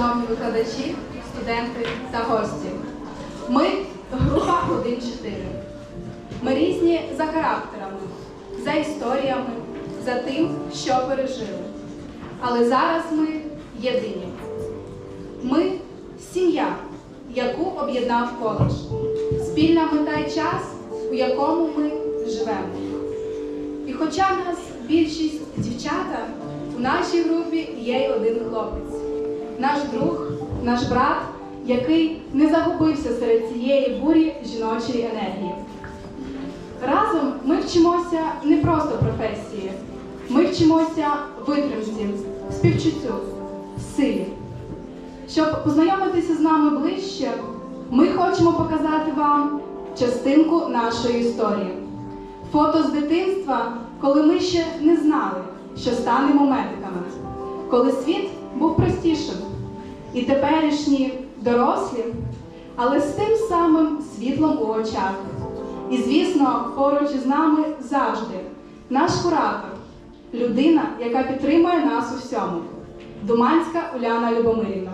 шановні викладачі, студенти та гості. Ми група 1-4. Ми різні за характерами, за історіями, за тим, що пережили. Але зараз ми єдині. Ми сім'я, яку об'єднав коледж. Спільна мета й час, у якому ми живемо. І хоча нас більшість дівчата, у нашій групі є й один хлопець, наш друг, наш брат, який не загубився серед цієї бурі жіночої енергії. Разом ми вчимося не просто професії, ми вчимося витримці, співчуттю, силі. Щоб познайомитися з нами ближче, ми хочемо показати вам частинку нашої історії. Фото з дитинства, коли ми ще не знали, що станемо медиками, коли світ був простішим, і теперішні дорослі, але з тим самим світлом у очах. І, звісно, поруч із нами завжди наш куратор, людина, яка підтримує нас у всьому. Думанська Уляна Любомирівна.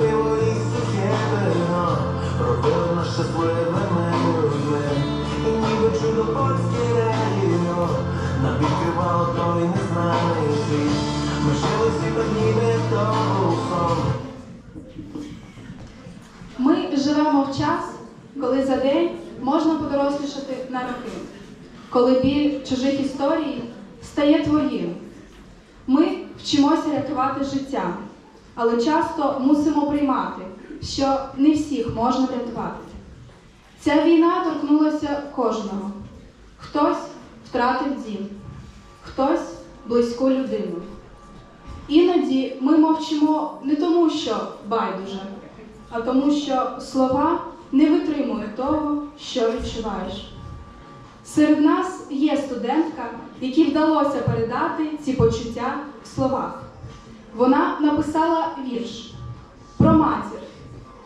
Дешеве пиво і сухе вино робили нас щасливими людьми. І ніби чудо польське радіо нам відкривало той незнаний світ. Ми жили світом ніби то сон. Ми живемо в час, коли за день можна подорослішати на роки, коли біль чужих історій стає твоїм. Ми вчимося рятувати життя, але часто мусимо приймати, що не всіх можна врятувати. Ця війна торкнулася кожного. Хтось втратив дім, хтось близьку людину. Іноді ми мовчимо не тому, що байдуже, а тому, що слова не витримують того, що відчуваєш. Серед нас є студентка, якій вдалося передати ці почуття в словах. Вона написала вірш про матір,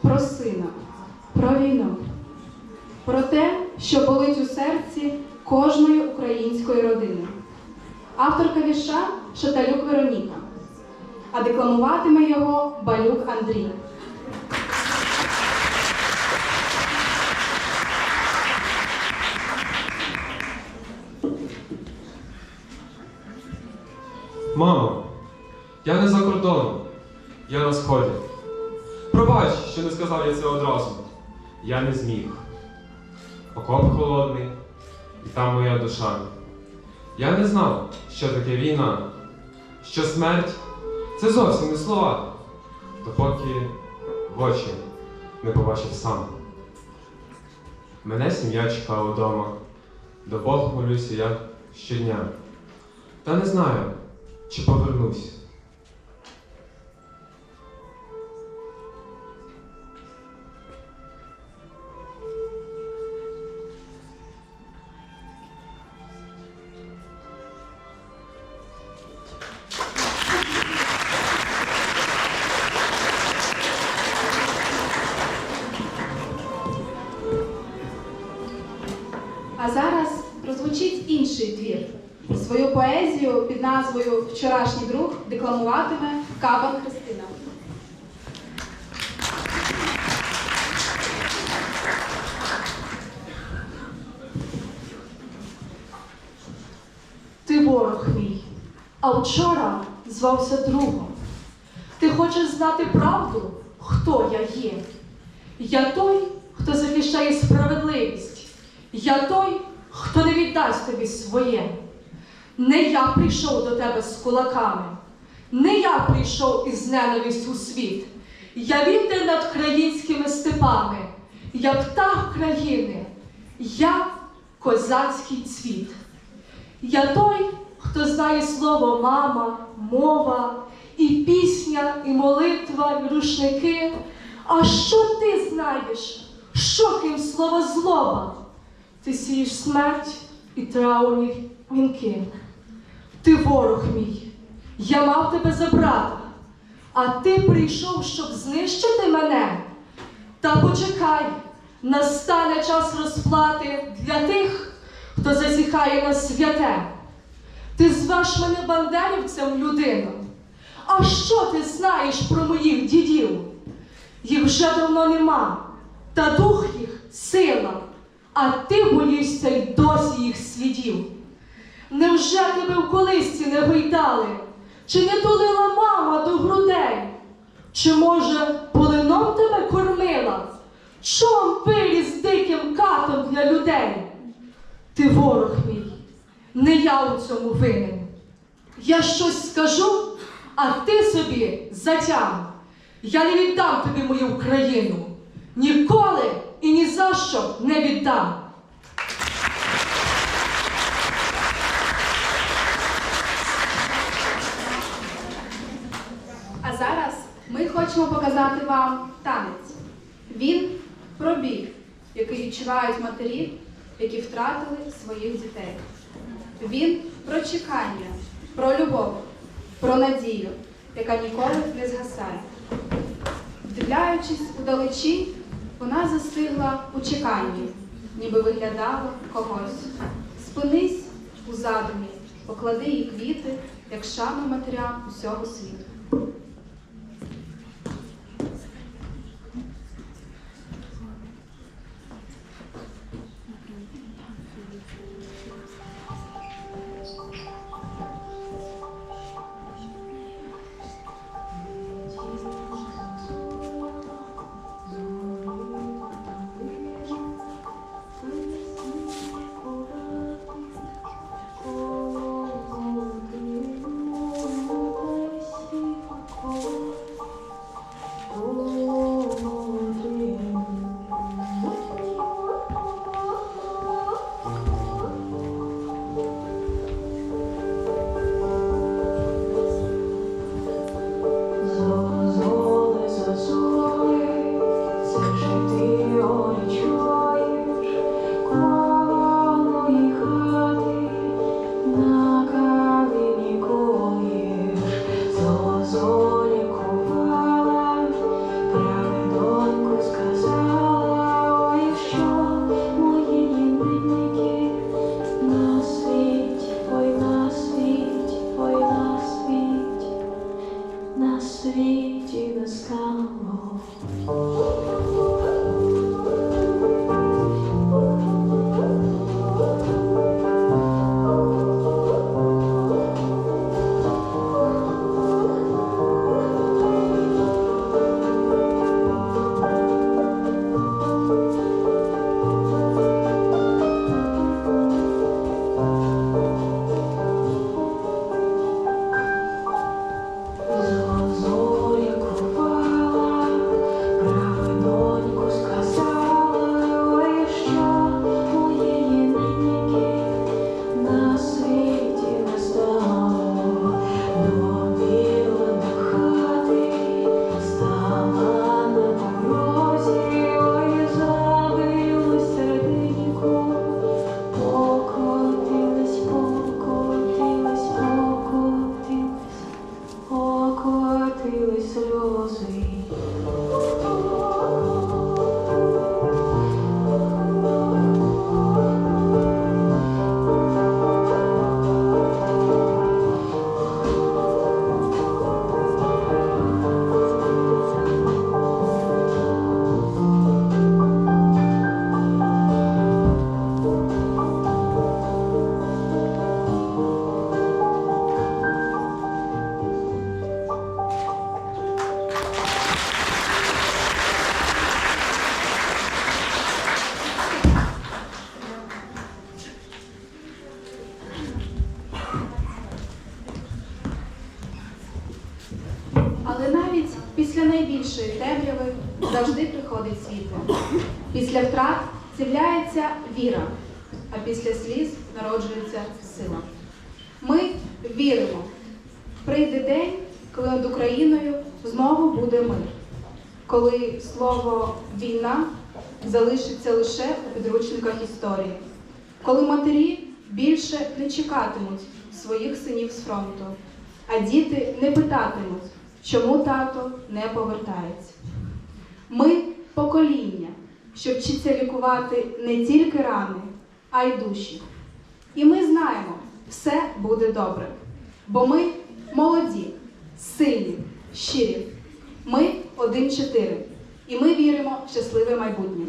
про сина, про війну, про те, що болить у серці кожної української родини. Авторка вірша Шаталюк Вероніка, а декламуватиме його Балюк Андрій. Я не за кордоном, я на сході. Пробач, що не сказав я це одразу. Я не зміг. Окоп холодний, і там моя душа. Я не знав, що таке війна, що смерть це зовсім не слова, допоки в очі не побачив сам. Мене сім'я чекала вдома, до Бога молюся я щодня. Та не знаю, чи повернусь. Назвою Вчорашній друг декламуватиме Кабан Христина. Ти ворог мій, а вчора звався другом. Ти хочеш знати правду, хто я є? Я той, хто захищає справедливість. Я той, хто не віддасть тобі своє. Не я прийшов до тебе з кулаками, не я прийшов із ненавистю у світ. Я вітер над країнськими степами, я птах країни, я козацький цвіт. Я той, хто знає слово мама, мова, і пісня, і молитва, і рушники. А що ти знаєш? Що крім слова злоба? Ти сієш смерть і траурні вінки. Ти ворог мій, я мав тебе за брата, а ти прийшов, щоб знищити мене. Та почекай, настане час розплати для тих, хто зазіхає на святе. Ти звеш мене бандерівцем, людину. А що ти знаєш про моїх дідів? Їх вже давно нема, та дух їх сила, а ти боїшся й досі їх слідів. Невже тебе в колисці не гойдали? Чи не тулила мама до грудей? Чи, може, полином тебе кормила? Чом виріс диким катом для людей? Ти ворог мій, не я у цьому винен. Я щось скажу, а ти собі затям. Я не віддам тобі мою Україну. Ніколи і ні за що не віддам. А зараз ми хочемо показати вам танець. Він про біль, який відчувають матері, які втратили своїх дітей. Він про чекання, про любов, про надію, яка ніколи не згасає. Вдивляючись удалечі, вона застигла у чеканні, ніби виглядала когось. Спинись у задумі, поклади їй квіти, як шану матерям усього світу. Найбільшої темряви завжди приходить світло. Після втрат з'являється віра, а після сліз народжується сила. Ми віримо. Прийде день, коли над Україною знову буде мир, коли слово війна залишиться лише у підручниках історії, коли матері більше не чекатимуть своїх синів з фронту, а діти не питатимуть, чому тато не повертається. Ми покоління, що вчиться лікувати не тільки рани, а й душі. І ми знаємо, все буде добре. Бо ми молоді, сильні, щирі. Ми один-чотири. І ми віримо в щасливе майбутнє.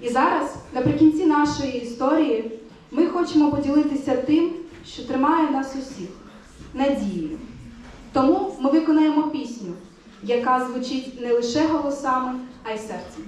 І зараз, наприкінці нашої історії, ми хочемо поділитися тим, що тримає нас усіх надією. Тому ми виконаємо пісню, яка звучить не лише голосами, а й серцем.